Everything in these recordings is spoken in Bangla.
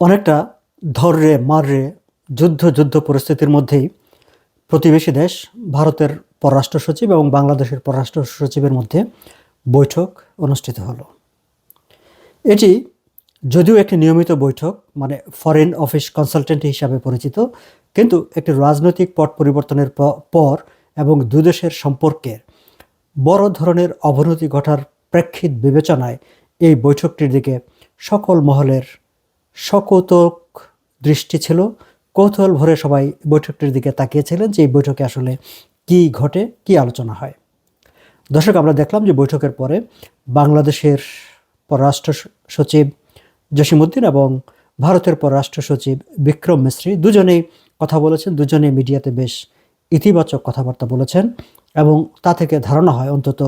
অনেকটা ধররে, মাররে যুদ্ধ যুদ্ধ পরিস্থিতির মধ্যেই প্রতিবেশী দেশ, ভারতের পররাষ্ট্র সচিব এবং বাংলাদেশের পররাষ্ট্র সচিবের মধ্যে বৈঠক অনুষ্ঠিত হলো। এটি যদিও একটি নিয়মিত বৈঠক মানে ফরেন অফিস কনসালটেন্ট হিসাবে পরিচিত, কিন্তু একটি রাজনৈতিক পট পরিবর্তনের পর এবং দুদেশের সম্পর্কের বড় ধরনের অবনতি ঘটার প্রেক্ষিত বিবেচনায় এই বৈঠকটির দিকে সকল মহলের সকৌতক দৃষ্টি ছিল। কৌতূহল ভরে সবাই বৈঠকটির দিকে তাকিয়েছিলেন যে এই বৈঠকে আসলে কি ঘটে, কি আলোচনা হয়। দর্শক, আমরা দেখলাম যে বৈঠকের পরে বাংলাদেশের পররাষ্ট্র সচিব জসিমউদ্দিন এবং ভারতের পররাষ্ট্র সচিব বিক্রম মিশ্রী দুজনেই কথা বলেছেন। দুজনেই মিডিয়াতে বেশ ইতিবাচক কথাবার্তা বলেছেন এবং তা থেকে ধারণা হয় অন্তত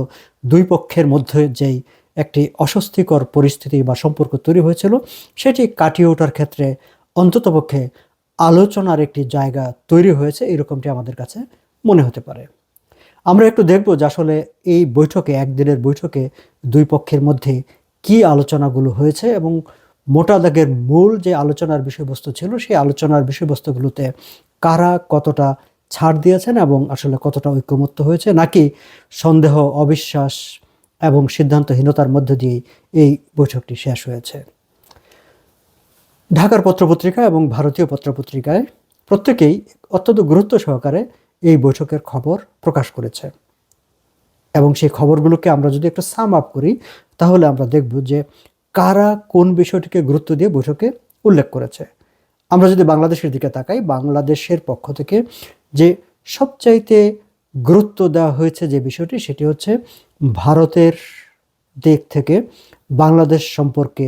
দুই পক্ষের মধ্যে যেই একটি অস্বস্তিকর পরিস্থিতি বা সম্পর্ক তৈরি হয়েছিল, সেটি কাটিয়ে ওঠার ক্ষেত্রে অন্ততপক্ষে আলোচনার একটি জায়গা তৈরি হয়েছে, এরকমটি আমাদের কাছে মনে হতে পারে। আমরা একটু দেখব যে আসলে এই বৈঠকে, একদিনের বৈঠকে দুই পক্ষের মধ্যে কি আলোচনাগুলো হয়েছে এবং মোটা দাগের মূল যে আলোচনার বিষয়বস্তু ছিল, সেই আলোচনার বিষয়বস্তুগুলোতে কারা কতটা ছাড় দিয়েছেন এবং আসলে কতটা ঐক্যমত্য হয়েছে, নাকি সন্দেহ, অবিশ্বাস এবং সিদ্ধান্তহীনতার মধ্য দিয়ে এই বৈঠকটি শেষ হয়েছে। ঢাকার পত্রপত্রিকা এবং ভারতীয় পত্রপত্রিকায় প্রত্যেকেই অত্যন্ত গুরুত্ব সহকারে এই বৈঠকের খবর প্রকাশ করেছে। এবং সেই খবরগুলোকে আমরা যদি একটু সাম আপ করি, তাহলে আমরা দেখব যে কারা কোন বিষয়টিকে গুরুত্ব দিয়ে বৈঠকে উল্লেখ করেছে। আমরা যদি বাংলাদেশের দিকে তাকাই, বাংলাদেশের পক্ষ থেকে যে সবচাইতে গুরুত্ব দেওয়া হয়েছে যে বিষয়টি, সেটি হচ্ছে ভারতের দিক থেকে বাংলাদেশ সম্পর্কে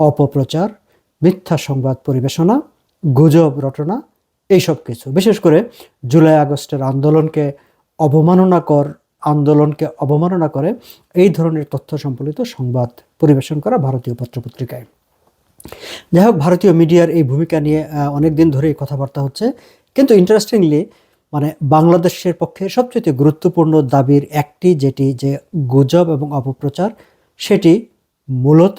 অপপ্রচার, মিথ্যা সংবাদ পরিবেশনা, গুজব রটনা, এইসব কিছু। বিশেষ করে জুলাই আগস্টের আন্দোলনকে অবমাননাকর, আন্দোলনকে অবমাননা করে এই ধরনের তথ্য সম্বলিত সংবাদ পরিবেশন করা ভারতীয় পত্রপত্রিকায়। যাই হোক, ভারতীয় মিডিয়ার এই ভূমিকা নিয়ে অনেক দিন ধরেই কথাবার্তা হচ্ছে। কিন্তু ইন্টারেস্টিংলি মানে বাংলাদেশের পক্ষে সবচেয়ে গুরুত্বপূর্ণ দাবির একটি যেটি যে গুজব এবং অপপ্রচার, সেটি মূলত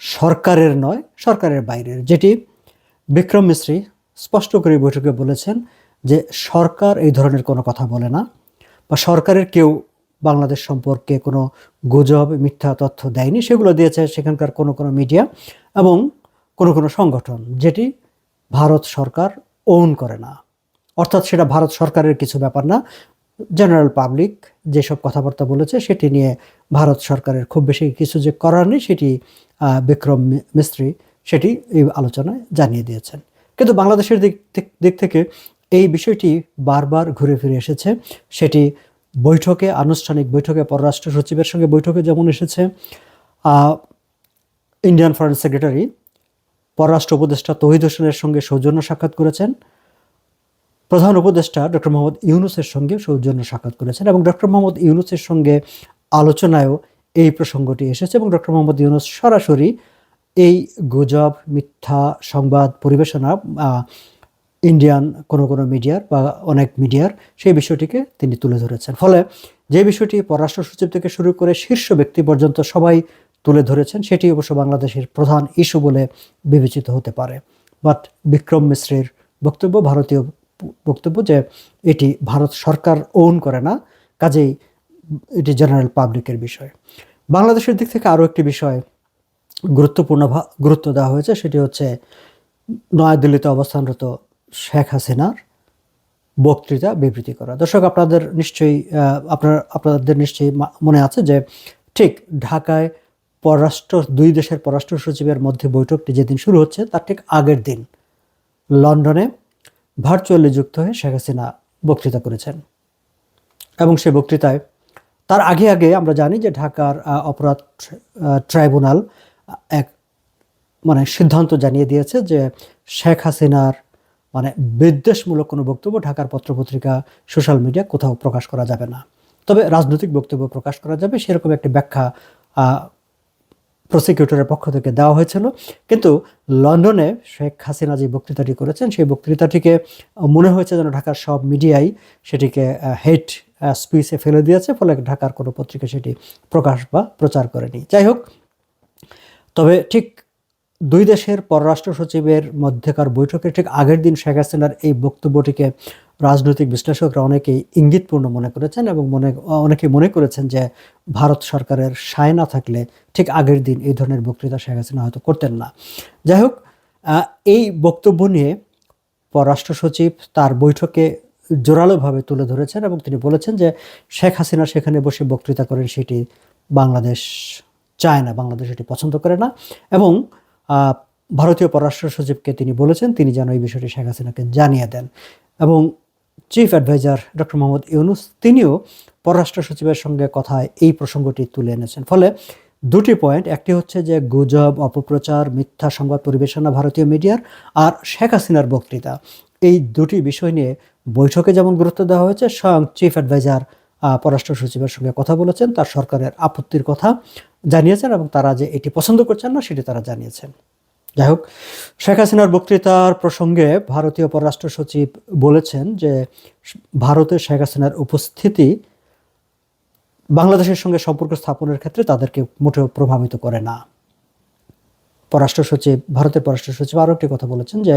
সরকারের নয়, সরকারের বাইরের। যেটি বিক্রম মিশ্রী স্পষ্ট করে বৈঠকে বলেছেন যে সরকার এই ধরনের কোনো কথা বলে না বা সরকারের কেউ বাংলাদেশ সম্পর্কে কোনো গুজব, মিথ্যা তথ্য দেয়নি। সেগুলো দিয়েছে সেখানকার কোনো কোনো মিডিয়া এবং কোনো কোনো সংগঠন, যেটি ভারত সরকার ওন করে না। অর্থাৎ সেটা ভারত সরকারের কিছু ব্যাপার না জেনারেল পাবলিক যেসব কথাবার্তা বলেছে সেটি নিয়ে ভারত সরকারের খুব বেশি কিছু যে করার নেই সেটি বিক্রম মিস্ত্রি সেটি এই আলোচনায় জানিয়ে দিয়েছেন। কিন্তু বাংলাদেশের দিক দিক থেকে এই বিষয়টি বারবার ঘুরে ফিরে এসেছে। সেটি বৈঠকে, আনুষ্ঠানিক বৈঠকে, পররাষ্ট্র সচিবের সঙ্গে বৈঠকে যেমন এসেছে ইন্ডিয়ান ফরেন সেক্রেটারি পররাষ্ট্র উপদেষ্টা তহিদ হোসেনের সঙ্গে সৌজন্য সাক্ষাৎ করেছেন। প্রধান উপদেষ্টা ডক্টর মোহাম্মদ ইউনুসের সঙ্গে সৌজন্য সাক্ষাৎ করেছেন এবং ডক্টর মোহাম্মদ ইউনুসের সঙ্গে আলোচনায়ও এই প্রসঙ্গটি এসেছে এবং ডক্টর মোহাম্মদ ইউনুস সরাসরি এই গুজব, মিথ্যা সংবাদ পরিবেশনা ইন্ডিয়ান কোনো কোনো মিডিয়ার বা অনেক মিডিয়ার সেই বিষয়টিকে তিনি তুলে ধরেছেন। ফলে যে বিষয়টি পররাষ্ট্র সচিব থেকে শুরু করে শীর্ষ ব্যক্তি পর্যন্ত সবাই তুলে ধরেছেন, সেটি অবশ্য বাংলাদেশের প্রধান ইস্যু বলে বিবেচিত হতে পারে। বাট বিক্রম মিশ্রের বক্তব্য ভারতীয় বক্তব্য যে এটি ভারত সরকার ওন করে না, কাজেই এটি জেনারেল পাবলিকের বিষয়। বাংলাদেশের দিক থেকে আরও একটি বিষয় গুরুত্বপূর্ণ গুরুত্ব দেওয়া হয়েছে, সেটি হচ্ছে নয়াদিল্লিতে অবস্থানরত শেখ হাসিনার বক্তৃতা বিবৃতি করা। দর্শক, আপনাদের নিশ্চয়ই আপনার, আপনাদের নিশ্চয়ই মনে আছে যে ঠিক ঢাকায় পররাষ্ট্র, দুই দেশের পররাষ্ট্র সচিবের মধ্যে বৈঠকটি যেদিন শুরু হচ্ছে, তার ঠিক আগের দিন লন্ডনে ভার্চুয়ালি যুক্ত হয়ে শেখ হাসিনা বক্তৃতা করেছেন। এবং সে বক্তৃতায় তার আগে আগে আমরা জানি যে ঢাকার অপরাধ ট্রাইব্যুনাল এক মানে সিদ্ধান্ত জানিয়ে দিয়েছে যে শেখ হাসিনার মানে বিদ্বেষমূলক কোনো বক্তব্য ঢাকার পত্রপত্রিকা, সোশ্যাল মিডিয়া কোথাও প্রকাশ করা যাবে না। তবে রাজনৈতিক বক্তব্য প্রকাশ করা যাবে সেরকম একটি ব্যাখ্যা প্রসিকিউটরের পক্ষ থেকে দেওয়া হয়েছিল। কিন্তু লন্ডনে শেখ হাসিনা যে বক্তৃতাটি করেছেন, সেই বক্তৃতাটিকে মনে হয়েছে যেন ঢাকার সব মিডিয়াই সেটিকে হেট স্পিচে ফেলে দিয়েছে, ফলে ঢাকার কোনো পত্রিকা সেটি প্রকাশ বা প্রচার করেনি। যাই হোক, তবে ঠিক দুই দেশের পররাষ্ট্র সচিবের মধ্যেকার বৈঠকের ঠিক আগের দিন শেখ হাসিনার এই বক্তব্যটিকে রাজনৈতিক বিশ্লেষকরা অনেকেই ইঙ্গিতপূর্ণ মনে করেছেন এবং মনে, অনেকে মনে করেছেন যে ভারত সরকারের সায় না থাকলে ঠিক আগের দিন এই ধরনের বক্তৃতা শেখ হাসিনা হয়তো করতেন না। যাই হোক এই বক্তব্য নিয়ে পররাষ্ট্র সচিব তার বৈঠকে জোরালোভাবে তুলে ধরেছেন এবং তিনি বলেছেন যে শেখ হাসিনা সেখানে বসে বক্তৃতা করেন সেটি বাংলাদেশ চায় না, বাংলাদেশ এটি পছন্দ করে না এবং ভারতীয় পররাষ্ট্র সচিবকে তিনি বলেছেন তিনি যেন এই বিষয়টি শেখ হাসিনাকে জানিয়ে দেন এবং chief adviser doctor Mohammad Yunus তিনিও পররাষ্ট্র সচিবের সঙ্গে কথায় এই প্রসঙ্গটি তুলে এনেছেন। ফলে দুটি পয়েন্ট, একটি হচ্ছে যে গুজব, অপপ্রচার, মিথ্যা সংবাদ পরিবেশনা ভারতীয় মিডিয়ার আর শেখ হাসিনার বক্তৃতা। এই দুটি বিষয় নিয়ে বৈঠকে যেমন গুরুত্ব দেওয়া হয়েছে, স্বয়ং চিফ অ্যাডভাইজার পররাষ্ট্র সচিবের সঙ্গে কথা বলেছেন, তার সরকারের আপত্তির কথা জানিয়েছেন এবং তারা যে এটি পছন্দ করছেন না, সেটি তারা জানিয়েছেন। যাই হোক শেখ হাসিনার বক্তৃতার প্রসঙ্গে ভারতীয় পররাষ্ট্র সচিব বলেছেন যে ভারতে শেখ হাসিনার উপস্থিতি বাংলাদেশের সঙ্গে সম্পর্ক স্থাপনের ক্ষেত্রে তাদেরকে মোটেও প্রভাবিত করে না। পররাষ্ট্র সচিব, ভারতের পররাষ্ট্র সচিব আরও একটি কথা বলেছেন যে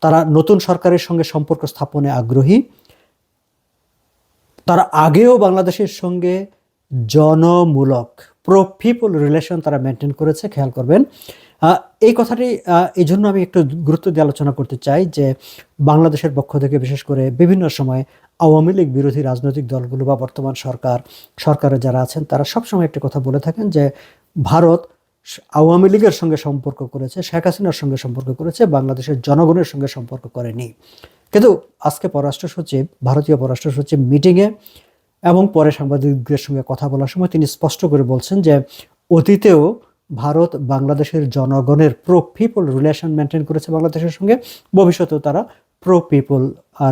তারা নতুন সরকারের সঙ্গে সম্পর্ক স্থাপনে আগ্রহী। তারা আগেও বাংলাদেশের সঙ্গে জনমূলক প্রো পিপল রিলেশন তারা মেনটেন করেছে, খেয়াল করবেন। এই কথাটি এই জন্য আমি একটু গুরুত্ব দিয়ে আলোচনা করতে চাই যে বাংলাদেশের পক্ষ থেকে বিশেষ করে বিভিন্ন সময় আওয়ামী লীগ বিরোধী রাজনৈতিক দলগুলো বা বর্তমান সরকার সরকারে যারা আছেন, তারা সবসময় একটি কথা বলে থাকেন যে ভারত আওয়ামী লীগের সঙ্গে সম্পর্ক করেছে, শেখ হাসিনার সঙ্গে সম্পর্ক করেছে, বাংলাদেশের জনগণের সঙ্গে সম্পর্ক করেনি। কিন্তু আজকে পররাষ্ট্র সচিব, ভারতীয় পররাষ্ট্র সচিব মিটিংয়ে এবং পরে সাংবাদিকদের সঙ্গে কথা বলার সময় তিনি স্পষ্ট করে বলছেন যে অতীতেও ভারত বাংলাদেশের জনগণের প্রো পিপল রিলেশন মেনটেন করেছে বাংলাদেশের সঙ্গে, ভবিষ্যতেও তারা প্রো পিপল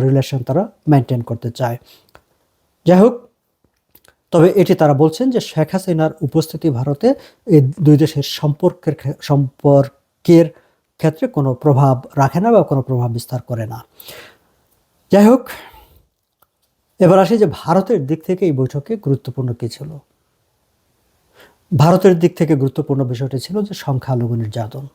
রিলেশন তারা মেনটেন করতে চায়। যাই হোক, তবে এটি তারা বলছেন যে শেখ হাসিনার উপস্থিতি ভারতে এই দুই দেশের সম্পর্কের সম্পর্কের ক্ষেত্রে কোনো প্রভাব রাখে না বা কোনো প্রভাব বিস্তার করে না। যাই হোক, এবার আসি যে ভারতের দিক থেকে এই বৈঠকে গুরুত্বপূর্ণ কী ছিল। ভারতের দিক থেকে গুরুত্বপূর্ণ বিষয়টি ছিল যে সংখ্যালঘু নির্যাতন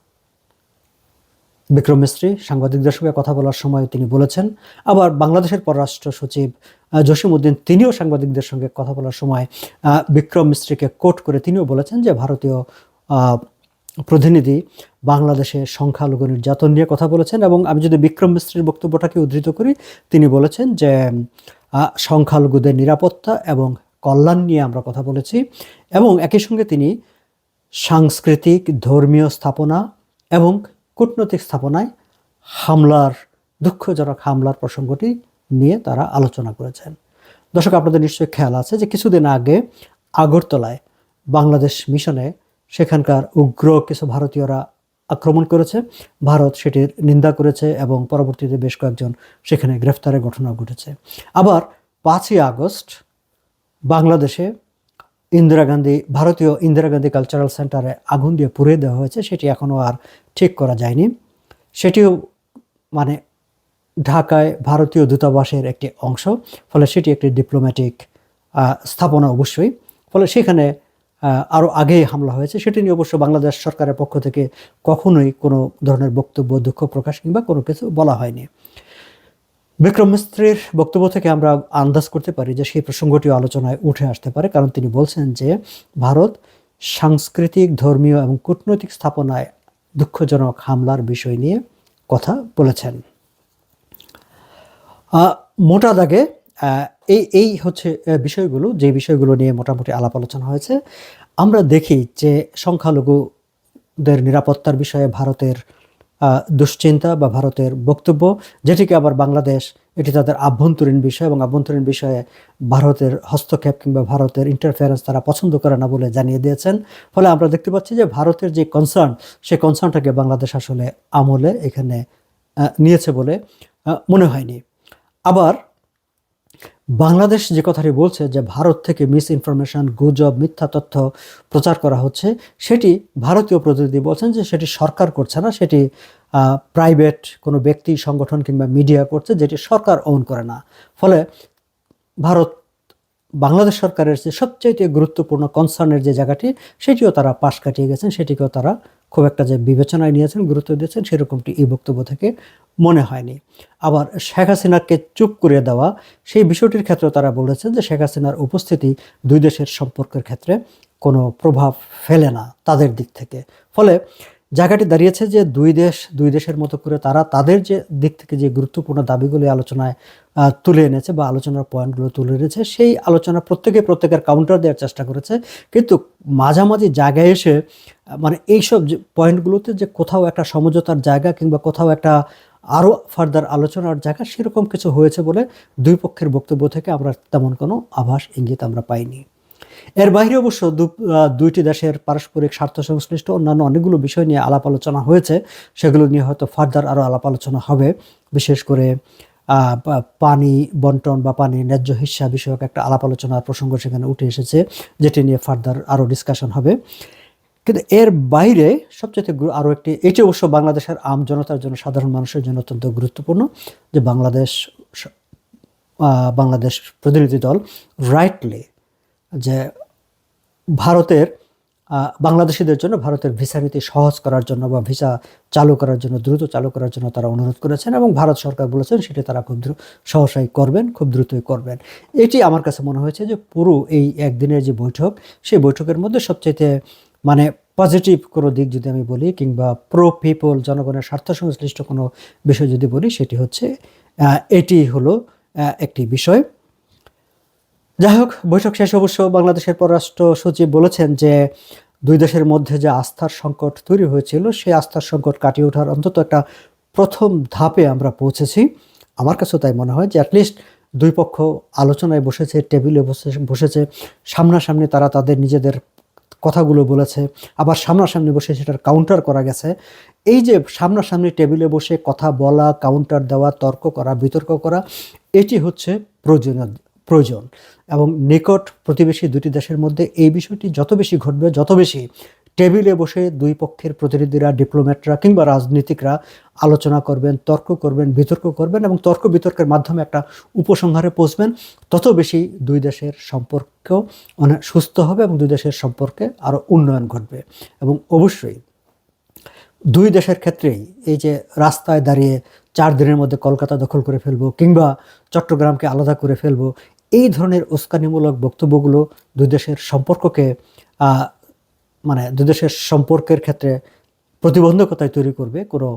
বিক্রম মিস্ত্রি সাংবাদিকদের সঙ্গে কথা বলার সময় তিনি বলেছেন আবার বাংলাদেশের পররাষ্ট্র সচিব আহ, জসিম উদ্দিন তিনিও সাংবাদিকদের সঙ্গে কথা বলার সময় বিক্রম মিস্ত্রিকে কোট করে তিনিও বলেছেন যে ভারতীয় প্রতিনিধি বাংলাদেশে সংখ্যালঘু নির্যাতন নিয়ে কথা বলেছেন এবং আমি যদি বিক্রম মিস্ত্রির বক্তব্যটাকে উদ্ধৃত করি তিনি বলেছেন যে সংখ্যালঘুদের নিরাপত্তা এবং কল্যাণ নিয়ে আমরা কথা বলেছি এবং একই সঙ্গে তিনি সাংস্কৃতিক ধর্মীয় স্থাপনা এবং কূটনৈতিক স্থাপনায় হামলার, দুঃখজনক হামলার প্রসঙ্গটি নিয়ে তারা আলোচনা করেছেন। দর্শক, আপনাদের নিশ্চয়ই খেয়াল আছে যে কিছুদিন আগে আগরতলায় বাংলাদেশ মিশনে সেখানকার উগ্র কিছু ভারতীয়রা আক্রমণ করেছে। ভারত সেটির নিন্দা করেছে এবং পরবর্তীতে বেশ কয়েকজন সেখানে গ্রেফতারের ঘটনা ঘটেছে। আবার পাঁচই আগস্ট বাংলাদেশে ইন্দিরা গান্ধী, ভারতীয় ইন্দিরা গান্ধী কালচারাল সেন্টারে আগুন দিয়ে পুড়িয়ে দেওয়া হয়েছে, সেটি এখনও আর ঠিক করা যায়নি। সেটিও মানে ঢাকায় ভারতীয় দূতাবাসের একটি অংশ, ফলে সেটি একটি ডিপ্লোম্যাটিক স্থাপনা অবশ্যই। ফলে সেখানে আরও আগেই হামলা হয়েছে, সেটি নিয়ে অবশ্য বাংলাদেশ সরকারের পক্ষ থেকে কখনোই কোনো ধরনের বক্তব্য, দুঃখ প্রকাশ কিংবা কোনো কিছু বলা হয়নি। বিক্রম মিস্ত্রির বক্তব্য থেকে আমরা আন্দাজ করতে পারি যে সেই প্রসঙ্গটি আলোচনায় উঠে আসতে পারে। কারণ তিনি বলছেন যে, ভারত সাংস্কৃতিক, ধর্মীয় এবং কূটনৈতিক স্থাপনায় দুঃখজনক হামলার বিষয় নিয়ে কথা বলেছেন। মোটা দাগে এই এই হচ্ছে বিষয়গুলো, যে বিষয়গুলো নিয়ে মোটামুটি আলাপ আলোচনা হয়েছে। আমরা দেখি যে সংখ্যালঘুদের নিরাপত্তার বিষয়ে ভারতের দুশ্চিন্তা বা ভারতের বক্তব্য, যেটিকে আবার বাংলাদেশ, এটি তাদের আভ্যন্তরীণ বিষয় এবং আভ্যন্তরীণ বিষয়ে ভারতের হস্তক্ষেপ কিংবা ভারতের ইন্টারফেয়ারেন্স তারা পছন্দ করে না বলে জানিয়ে দিয়েছেন। ফলে আমরা দেখতে পাচ্ছি যে ভারতের যে কনসার্ন সেই কনসার্নটাকে বাংলাদেশ আসলে আমলে এখানে নিয়েছে বলে মনে হয়নি। আবার বাংলাদেশ যে কথাটি বলছে যে ভারত থেকে মিস ইনফরমেশন গুজব, মিথ্যা তথ্য প্রচার করা হচ্ছে, সেটি ভারতীয় প্রতিনিধি বলছেন যে সেটি সরকার করছে না, সেটি প্রাইভেট কোনো ব্যক্তি, সংগঠন কিংবা মিডিয়া করছে যেটি সরকার ওন করে না। ফলে ভারত, বাংলাদেশ সরকারের যে সবচাইতে গুরুত্বপূর্ণ কনসার্নের যে জায়গাটি, সেটিও তারা পাশ কাটিয়ে গেছেন, সেটিকেও তারা খুব একটা যে বিবেচনায় নিয়েছেন, গুরুত্ব দিয়েছেন, সেরকমটি এই বক্তব্য থেকে মনে হয়নি। আবার শেখ হাসিনাকে চুপ করে দেওয়া, সেই বিষয়টির ক্ষেত্রে তারা বলেছেন যে শেখ হাসিনার উপস্থিতি দুই দেশের সম্পর্কের ক্ষেত্রে কোনো প্রভাব ফেলে না তাদের দিক থেকে। ফলে জায়গাটি দাঁড়িয়েছে যে দুই দেশ, দুই দেশের মতো করে তারা তাদের যে দিক থেকে যে গুরুত্বপূর্ণ দাবিগুলি আলোচনায় তুলে এনেছে বা আলোচনার পয়েন্টগুলো তুলে এনেছে, সেই আলোচনা প্রত্যেকে প্রত্যেকের কাউন্টার দেওয়ার চেষ্টা করেছে। কিন্তু মাঝামাঝি জায়গায় এসে মানে এইসব পয়েন্টগুলোতে যে কোথাও একটা সমঝোতার জায়গা কিংবা কোথাও একটা আরও ফার্দার আলোচনার জায়গা, সেরকম কিছু হয়েছে বলে দুই পক্ষের বক্তব্য থেকে আমরা তেমন কোনো আভাস, ইঙ্গিত আমরা পাইনি। এর বাইরে অবশ্য দুইটি দেশের পারস্পরিক স্বার্থ সংশ্লিষ্ট অন্যান্য অনেকগুলো বিষয় নিয়ে আলাপ আলোচনা হয়েছে। সেগুলো নিয়ে হয়তো ফার্দার আরও আলাপ আলোচনা হবে। বিশেষ করে পানি বন্টন বা পানি ন্যায্য হিস্সা বিষয়ক একটা আলাপ আলোচনার প্রসঙ্গ সেখানে উঠে এসেছে, যেটি নিয়ে ফার্দার আরও ডিসকাশন হবে। কিন্তু এর বাইরে সবচেয়ে আরও একটি, এটি অবশ্য বাংলাদেশের আম জনতার জন্য, সাধারণ মানুষের জন্য অত্যন্ত গুরুত্বপূর্ণ, যে বাংলাদেশ বাংলাদেশ প্রতিনিধি দল রাইটলি যে ভারতের বাংলাদেশিদের জন্য ভারতের ভিসা নীতি সহজ করার জন্য বা ভিসা চালু করার জন্য, দ্রুত চালু করার জন্য তারা অনুরোধ করেছেন এবং ভারত সরকার বলেছেন সেটি তারা খুব দ্রুত সহসাই করবেন, খুব দ্রুতই করবেন। এটি আমার কাছে মনে হয়েছে যে পুরো এই একদিনের যে বৈঠক, সেই বৈঠকের মধ্যে সবচেয়ে মানে পজিটিভ কোনো দিক যদি আমি বলি কিংবা প্রো পিপল, জনগণের স্বার্থ সংশ্লিষ্ট কোনো বিষয় যদি বলি সেটি হচ্ছে এটি হলো একটি বিষয়। যাই হোক বৈঠক শেষে অবশ্য বাংলাদেশের পররাষ্ট্র সচিব বলেছেন যে দুই দেশের মধ্যে যে আস্থার সংকট তৈরি হয়েছিল, সেই আস্থার সংকট কাটিয়ে ওঠার অন্তত একটা প্রথম ধাপে আমরা পৌঁছেছি। আমার কাছেও তাই মনে হয় যে অ্যাটলিস্ট দুই পক্ষ আলোচনায় বসেছে, টেবিলে বসে, বসেছে। সামনাসামনি তারা তাদের নিজেদের কথাগুলো বলেছে, আবার সামনাসামনি বসে সেটার কাউন্টার করা গেছে। এই যে সামনাসামনি টেবিলে বসে কথা বলা কাউন্টার দেওয়া, তর্ক করা, বিতর্ক করা, এটি হচ্ছে প্রয়োজনীয় প্রয়োজন। এবং নিকট প্রতিবেশী দুটি দেশের মধ্যে এই বিষয়টি যত বেশি ঘটবে, যত বেশি টেবিলে বসে দুই পক্ষের প্রতিনিধিরা, ডিপ্লোম্যাটরা কিংবা রাজনীতিকরা আলোচনা করবেন, তর্ক করবেন, বিতর্ক করবেন এবং তর্ক বিতর্কের মাধ্যমে একটা উপসংহারে পৌঁছবেন, তত বেশি দুই দেশের সম্পর্ক অনেক সুস্থ হবে এবং দুই দেশের সম্পর্কে আরও উন্নয়ন ঘটবে। এবং অবশ্যই দুই দেশের ক্ষেত্রেই এই যে রাস্তায় দাঁড়িয়ে চার দিনের মধ্যে কলকাতা দখল করে ফেলব কিংবা চট্টগ্রামকে আলাদা করে ফেলব এই ধরনের উস্কানিমূলক বক্তব্যগুলো দুই দেশের সম্পর্ককে মানে দুই দেশের সম্পর্কের ক্ষেত্রে প্রতিবন্ধকতায় তৈরি করবে, কোনো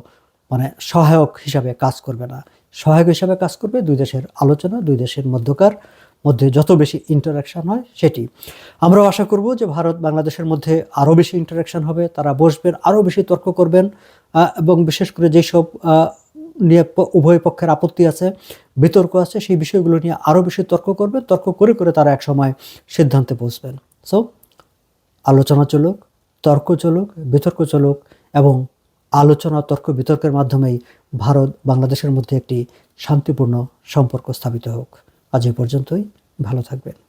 মানে সহায়ক হিসাবে কাজ করবে না। সহায়ক হিসাবে কাজ করবে দুই দেশের আলোচনা, দুই দেশের মধ্যকার, মধ্যে যত বেশি ইন্টারাকশন হয় সেটি। আমরাও আশা করব যে ভারত বাংলাদেশের মধ্যে আরও বেশি ইন্টারাকশন হবে, তারা বসবেন, আরও বেশি তর্ক করবেন এবং বিশেষ করে যেসব নিয়ে উভয় পক্ষের আপত্তি আছে, বিতর্ক আছে, সেই বিষয়গুলো নিয়ে আরও বেশি তর্ক করবে, তর্ক করে করে তারা একসময় সিদ্ধান্তে পৌঁছবেন সো আলোচনা চলুক, তর্ক চলুক, বিতর্ক চলুক এবং আলোচনা, তর্ক, বিতর্কের মাধ্যমেই ভারত বাংলাদেশের মধ্যে একটি শান্তিপূর্ণ সম্পর্ক স্থাপিত হোক। আজ এই পর্যন্তই, ভালো থাকবেন।